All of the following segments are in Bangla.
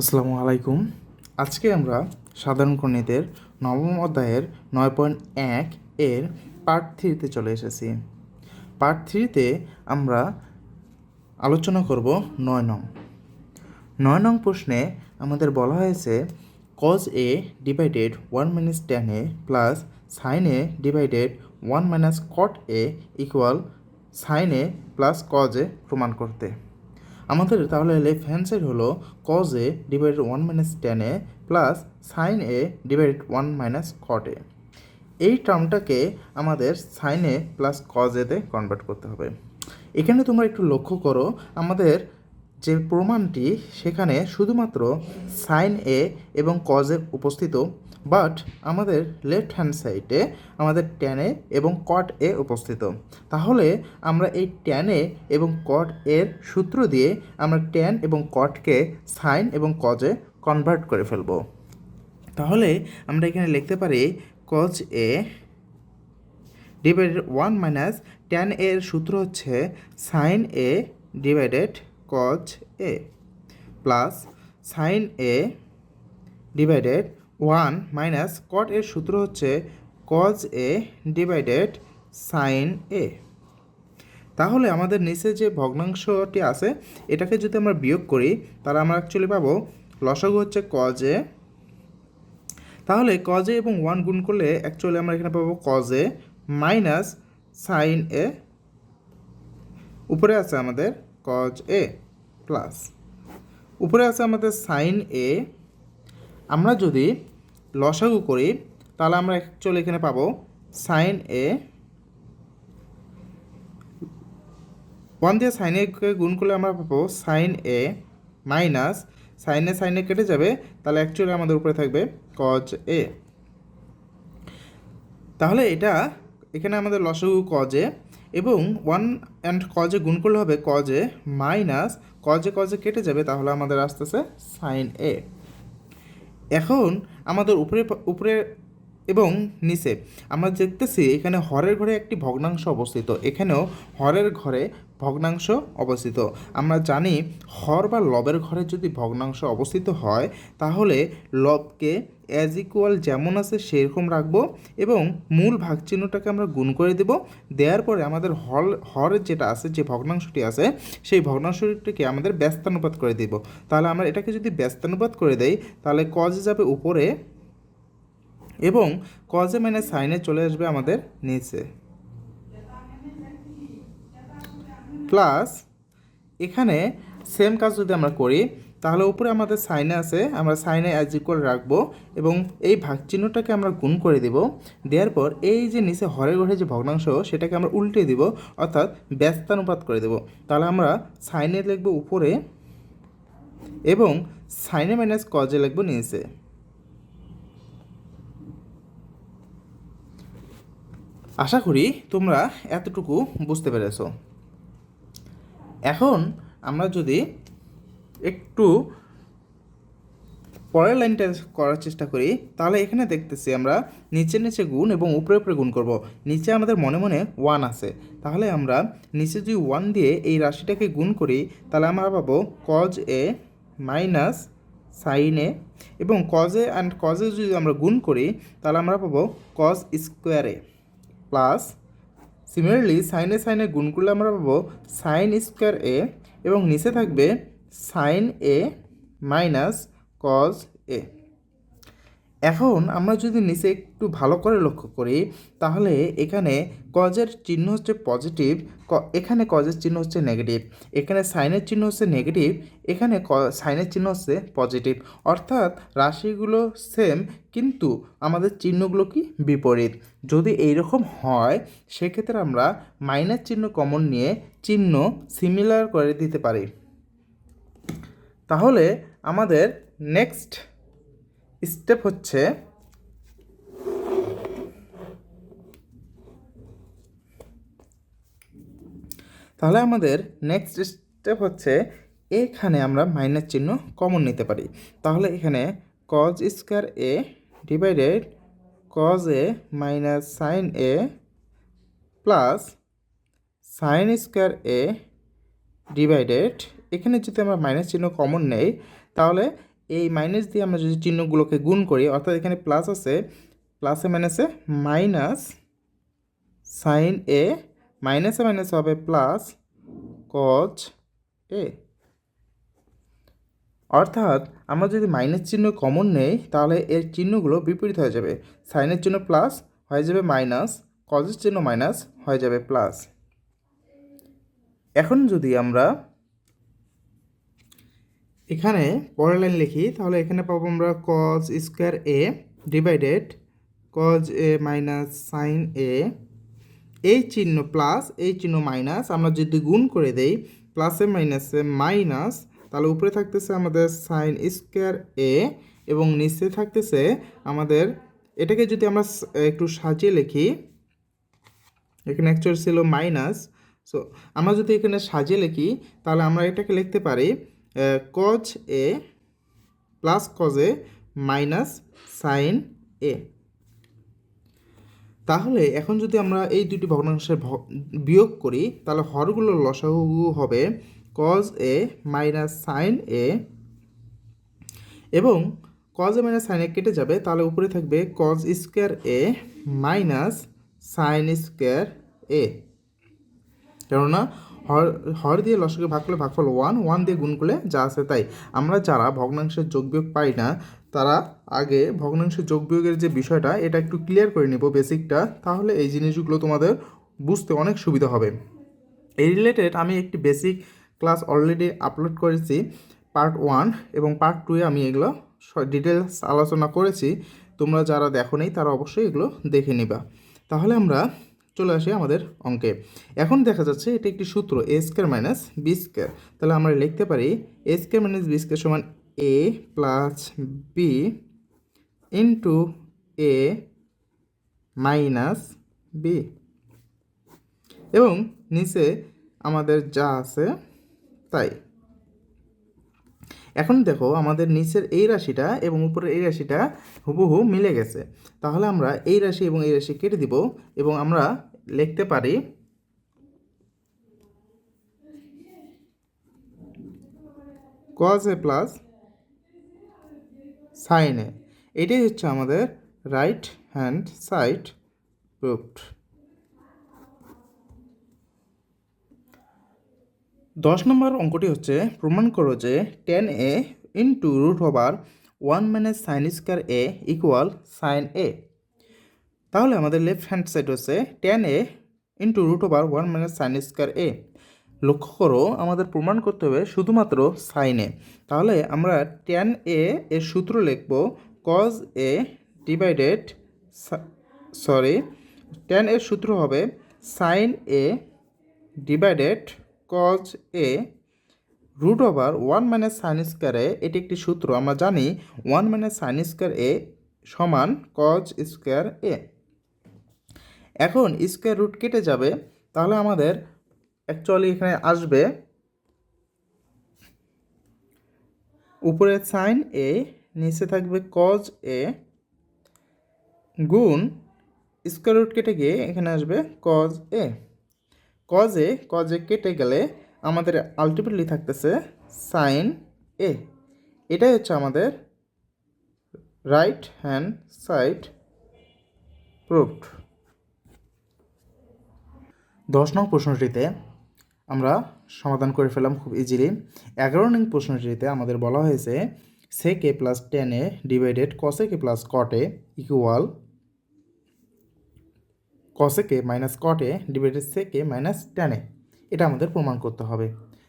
আসসালামু আলাইকুম। আজকে আমরা সাধারণ গণিতের নবম অধ্যায়ের নয় পয়েন্ট এক এর পার্ট থ্রিতে চলে এসেছি। পার্ট থ্রিতে আমরা আলোচনা করব নয় নং। নয় নং প্রশ্নে আমাদের বলা হয়েছে cos A divided one minus tan A plus sin A divided one minus cot A equal sin A plus cos A প্রমাণ করতে। আমাদের তাহলে লেফট হ্যান্ড সাইড হলো cos A divided one minus tan A plus sin A divided one minus cot A এই টার্মটাকে আমাদের সাইন এ প্লাস কজ এতে কনভার্ট করতে হবে। এখানে তোমরা একটু লক্ষ্য করো, আমাদের যে প্রমাণটি সেখানে শুধুমাত্র সাইন এ এবং কজে উপস্থিত বাট আমাদের লেফট হ্যান্ড সাইডে আমাদের ট্যানে এবং কট এ উপস্থিত। তাহলে আমরা এই ট্যানে এবং কট এর সূত্র দিয়ে আমরা ট্যান এবং কটকে সাইন এবং কজে কনভার্ট করে ফেলব। তাহলে আমরা এখানে লিখতে পারি cos A divided one minus tan এর সূত্র হচ্ছে sin A divided cos A plus sin A divided one minus cot এর সূত্র হচ্ছে cos A divided sin A তাহলে আমাদের নিচে যে ভগ্নাংশটি আছে, এটাকে যদি আমরা বিয়োগ করি, তাহলে আমরা অ্যাকচুয়ালি পাবো লসাগু হচ্ছে কজে তাহলে কজে এবং ওয়ান গুণ করলে অ্যাকচুয়ালি আমরা এখানে পাবো কজে মাইনাস সাইন এ উপরে আছে আমাদের কজ এ প্লাস। উপরে আছে আমাদের সাইন এ আমরা যদি লসাগু করি, তাহলে আমরা অ্যাকচুয়ালি এখানে পাবো সাইন এ ওয়ান দিয়ে সাইন একে গুণ করলে আমরা পাবো সাইন এ মাইনাস সাইনে সাইনে কেটে যাবে, তাহলে অ্যাকচুয়ালি আমাদের উপরে থাকবে কজ এ তাহলে এটা এখানে আমাদের লসাগু কজে এবং ওয়ান অ্যান্ড কজে গুণ করলে হবে কজে মাইনাস কজে কজে কেটে যাবে, তাহলে আমাদের আসতেছে সাইন এ এখন আমাদের উপরে উপরে এবং নিচে, আমরা দেখতেছি এখানে হরের ঘরে একটি ভগ্নাংশ অবস্থিত, এখানেও হরের ঘরে ভগ্নাংশ অবস্থিত। আমরা জানি হর বা লবের ঘরে যদি ভগ্নাংশ অবস্থিত হয়, তাহলে লবকে অ্যাজ ইকুয়াল যেমন আছে সেরকম রাখব এবং মূল ভাগ চিহ্নটাকে আমরা গুণ করে দেব। দেওয়ার পরে আমাদের হল, হরের যেটা আছে, যে ভগ্নাংশটি আছে, সেই ভগ্নাংশটিকে আমাদের ব্যস্তানুপাত করে দেব। তাহলে আমরা এটাকে যদি ব্যস্তানুপাত করে দেই, তাহলে কজ যাবে উপরে এবং কজে মানে সাইনে চলে আসবে আমাদের নিচে। প্লাস এখানে সেম কাজ যদি আমরা করি তাহলে উপরে আমাদের সাইনে আছে, আমরা সাইনে অ্যাজ ইকুয়াল রাখব এবং এই ভাগ চিহ্নটাকে আমরা গুণ করে দেব। দেওয়ার পর এই যে নিচে হরে ঘরে যে ভগ্নাংশ, সেটাকে আমরা উল্টে দিব, অর্থাৎ ব্যস্তানুপাত করে দেব। তাহলে আমরা সাইনে লিখব উপরে এবং সাইনে মাইনাস কজে লিখব নিচে। আশা করি তোমরা এতটুকু বুঝতে পেরেছ। এখন আমরা যদি একটু পরের লাইনটা করার চেষ্টা করি, তাহলে এখানে দেখতেছি আমরা নিচে নিচে গুণ এবং উপরে উপরে গুণ করব। নিচে আমাদের মনে মনে ওয়ান আছে। তাহলে আমরা নিচে যদি ওয়ান দিয়ে এই রাশিটাকে গুণ করি, তাহলে আমরা পাবো cos A minus sin A এবং কজে অ্যান্ড কজে যদি আমরা গুণ করি, তাহলে আমরা পাবো cos square A plus similarly সাইনে সাইনে গুণ করলে আমরা পাবো সাইন স্কোয়ার এ এবং নিচে থাকবে sin A minus cos A এখন আমরা যদি নিচে একটু ভালো করে লক্ষ্য করি, তাহলে এখানে কজের চিহ্ন হচ্ছে পজিটিভ এখানে কজের চিহ্ন হচ্ছে নেগেটিভ এখানে সাইনের চিহ্ন হচ্ছে নেগেটিভ এখানে ক সাইনের চিহ্ন হচ্ছে পজিটিভ অর্থাৎ রাশিগুলো সেম কিন্তু আমাদের চিহ্নগুলো কি? বিপরীত। যদি এইরকম হয়, সেক্ষেত্রে আমরা মাইনাস চিহ্ন কমন নিয়ে চিহ্ন সিমিলার করে দিতে পারি। তাহলে আমাদের নেক্সট স্টেপ হচ্ছে তাহলে আমাদের নেক্সট স্টেপ হচ্ছে এখানে আমরা মাইনাস চিহ্ন কমন নিতে পারি। তাহলে এখানে cos square A divided cos A minus sin A plus sin square A divided এখানে যদি আমরা মাইনাস চিহ্ন কমন নেই, তাহলে এই মাইনাস দিয়ে আমরা যদি চিহ্নগুলোকে গুণ করি, অর্থাৎ এখানে প্লাস আছে প্লাসে মাইনাসে মাইনাস সাইন এ মাইনাসে মাইনাস হবে প্লাস কচ এ অর্থাৎ আমরা যদি মাইনাস চিহ্ন কমন নেই, তাহলে এর চিহ্নগুলো বিপরীত হয়ে যাবে। সাইনের চিহ্ন প্লাস হয়ে যাবে মাইনাস কজের চিহ্ন মাইনাস হয়ে যাবে প্লাস এখন যদি আমরা এখানে পরের লাইন লিখি, তাহলে এখানে পাবো আমরা cos square A divided cos A minus sin A এই চিহ্ন প্লাস এই চিহ্ন মাইনাস আমরা যদি গুণ করে দেই প্লাসে মাইনাসে মাইনাস তাহলে উপরে থাকতেছে আমাদের সাইন স্কোয়ার এ এবং নিচে থাকতেছে আমাদের, এটাকে যদি আমরা একটু সাজিয়ে লিখি, এখানে অ্যাকচুয়ালি ছিল মাইনাস সো আমরা যদি এখানে সাজিয়ে লিখি, তাহলে আমরা এটাকে লিখতে পারি কজ এ প্লাস কজে মাইনাস সাইন এ তাহলে এখন যদি আমরা এই দুটি ভগ্নাংশের বিয়োগ করি, তাহলে হরগুলোর লসাগু হবে cos A minus sin A এবং cos A minus sin A কেটে যাবে, তাহলে উপরে থাকবে cos square A minus sin square A কেননা হর হর দিয়ে লসকে ভাগ করলে ভাগফল ওয়ান ওয়ান দিয়ে গুণ করলে যা আছে তাই। আমরা যারা ভগ্নাংশের যোগ বিয়োগ পাই না, তারা আগে ভগ্নাংশের যোগ বিয়োগের যে বিষয়টা, এটা একটু ক্লিয়ার করে নিব বেসিকটা তাহলে এই জিনিসগুলো তোমাদের বুঝতে অনেক সুবিধা হবে। এই রিলেটেড আমি একটি বেসিক ক্লাস অলরেডি আপলোড করেছি পার্ট ওয়ান এবং পার্ট টুয়ে আমি এগুলো ডিটেলস আলোচনা করেছি। তোমরা যারা দেখো নেই তারা অবশ্যই এগুলো দেখে নিবা। তাহলে আমরা চলে আসি আমাদের অঙ্কে। এখন দেখা যাচ্ছে এটা একটি সূত্র A square minus B square তাহলে আমরা লিখতে পারি A square minus B square সমান A plus B into A minus B এবং নিচে আমাদের যা আছে, তাই। এখন দেখো আমাদের নিচের এই রাশিটা এবং উপরের এই রাশিটা হুবহু মিলে গেছে। তাহলে আমরা এই রাশি এবং এই রাশি কেটে দিব এবং আমরা লিখতে পারি cos A plus sin A এটাই হচ্ছে আমাদের রাইট হ্যান্ড সাইড প্রুফড দশ নম্বর অঙ্কটি হচ্ছে, প্রমাণ করো যে tan A into root over one minus sin square A equal sin A তাহলে আমাদের লেফট হ্যান্ড সাইড হচ্ছে tan A into root over one minus sin square A লক্ষ্য করো, আমাদের প্রমাণ করতে হবে শুধুমাত্র সাইনে তাহলে আমরা টেন এ এর সূত্র লিখব cos A divided sorry tan এর সূত্র হবে sin A divided cos A root over one minus sin square A এটি একটি সূত্র, আমরা জানি one minus sin square A সমান কজ স্কোয়ার এ এখন স্কোয়ার রুট কেটে যাবে, তাহলে আমাদের অ্যাকচুয়ালি এখানে আসবে উপরে সাইন এ নিচে থাকবে কজ এ গুণ স্কোয়ার রুট কেটে গিয়ে এখানে আসবে কজ এ কজে কজে কেটে গেলে আমাদের আলটিমেটলি থাকতেছে সাইন এ এটাই হচ্ছে আমাদের রাইট হ্যান্ড সাইড প্রুফড দশ নং প্রশ্নটিতে আমরা সমাধান করে ফেলাম খুব ইজিলি এগারো নং প্রশ্নটিতে আমাদের বলা হয়েছে sec plus tan A divided cosec K plus কটে এ ইকুয়াল কসেকে মাইনাস কটে ডিভাইডেড সেকে মাইনাস টেনে এটা আমাদের প্রমাণ করতে হবে।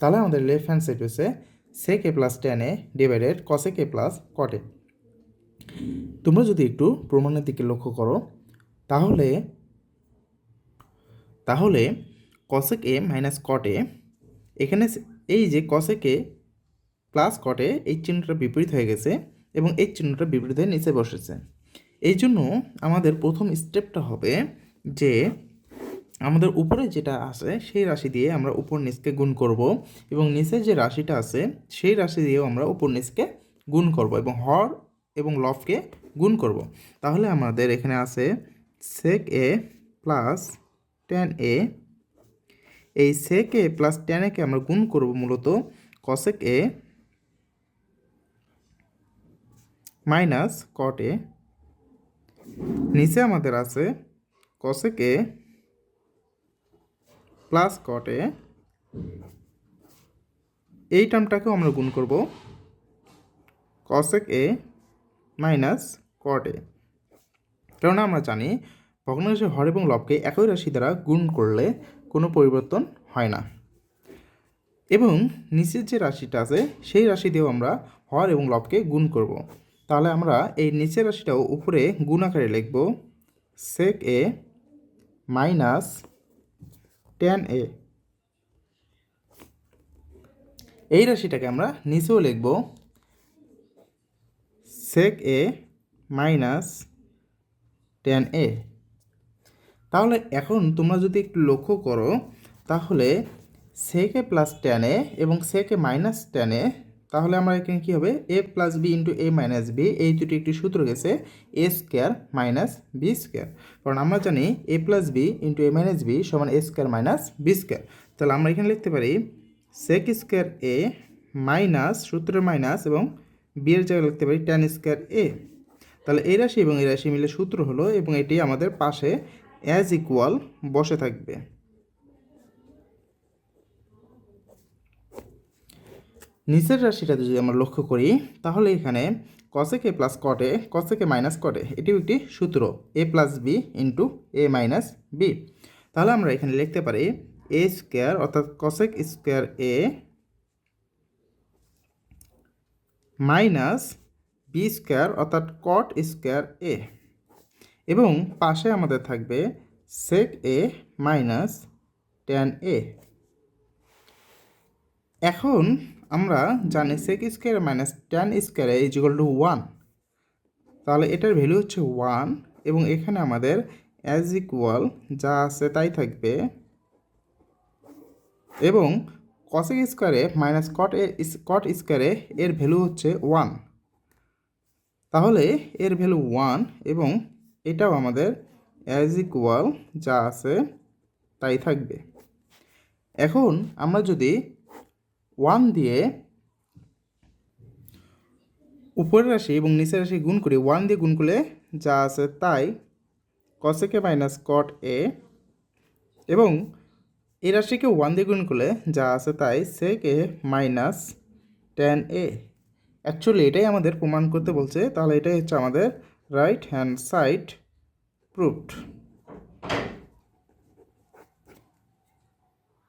তাহলে আমাদের লেফট হ্যান্ড সাইড হচ্ছে সেকে প্লাস টেনে ডিভাইডেড কসেকে প্লাস কটে তোমরা যদি একটু প্রমাণের দিকে লক্ষ্য করো, তাহলে তাহলে কসেক এ মাইনাস কটে এখানে এই যে কসেকে প্লাস কটে এই চিহ্নটা বিপরীত হয়ে গেছে এবং এই চিহ্নটা বিপরীত হয়ে নিচে বসেছে। এই জন্য আমাদের প্রথম স্টেপটা হবে যে আমাদের উপরে যেটা আছে, সেই রাশি দিয়ে আমরা উপর নিচকে গুণ করব এবং নিচে যে রাশিটা আছে, সেই রাশি দিয়েও আমরা উপর নিচকে গুণ করব এবং হর এবং লফকে গুণ করব। তাহলে আমাদের এখানে আছে সেক এ প্লাস টেন এ এই সেক এ প্লাস টেন একে আমরা গুণ করব মূলত কসেক এ মাইনাস কট এ নিচে আমাদের আছে cosec A plus cot A এই টার্মটাকেও আমরা গুণ করব কসেক এ মাইনাস কট এ। কেননা আমরা জানি ভগ্নাংশের হর এবং লবকে একই রাশি দ্বারা গুণ করলে কোনো পরিবর্তন হয় না। এবং নিচের যে রাশিটা আছে, সেই রাশি দিয়েও আমরা হর এবং লবকে গুণ করব। তাহলে আমরা এই নিচের রাশিটাও উপরে গুণ আকারে লিখব সেক এ মাইনাস টেন এ। এই রাশিটাকে আমরা নিচেও লিখব সেক এ মাইনাস টেন এ তাহলে এখন তোমরা যদি একটু লক্ষ্য করো, তাহলে সেকে প্লাস টেনে এবং সেকে মাইনাস টেনে তাহলে আমরা এখানে কী হবে? A plus B into A minus B এই দুটি একটি সূত্র গেছে A square minus B square কারণ আমরা জানি A plus B into A minus B সমান A square minus B square তাহলে আমরা এখানে লিখতে পারি সেক স্কোয়ার এ মাইনাস সূত্রের মাইনাস এবং বি এর জায়গায় লিখতে পারি ট্যান স্কোয়ার এ তাহলে এই রাশি এবং এই রাশি মিলে সূত্র হলো এবং এটি আমাদের পাশে অ্যাজ ইকুয়াল বসে থাকবে। নিচের রাশিটাতে যদি আমরা লক্ষ্য করি, তাহলে এখানে কসেকে প্লাস কটে কসেকে মাইনাস কটে এটিও একটি সূত্র a plus b into a minus b তাহলে আমরা এখানে লিখতে পারি এ স্কোয়ার অর্থাৎ cosec square a minus b square অর্থাৎ কট স্কোয়ার এ এবং পাশে আমাদের থাকবে সেক এ মাইনাস টেন এ এখন আমরা জানি sec square minus tan square is equal to one তাহলে এটার ভ্যালু হচ্ছে ওয়ান এবং এখানে আমাদের অ্যাজ ইকুয়াল যা আছে তাই থাকবে। এবং কসেক স্কোয়ারে মাইনাস কট কট স্কোয়ারে এর ভ্যালু হচ্ছে ওয়ান তাহলে এর ভ্যালু ওয়ান এবং এটাও আমাদের অ্যাজ ইকুয়াল যা আছে তাই থাকবে। এখন আমরা যদি ওয়ান দিয়ে উপরের রাশি এবং নিচের রাশি গুণ করি। ওয়ান দিয়ে গুণ করলে যা আছে তাই কসেকে মাইনাস কট এ এবং এই রাশিকে ওয়ান দিয়ে গুণ করলে যা আছে তাই সেক মাইনাস টেন এ অ্যাকচুয়ালি এটাই আমাদের প্রমাণ করতে বলছে। তাহলে এটাই হচ্ছে আমাদের রাইট হ্যান্ড সাইড প্রুফড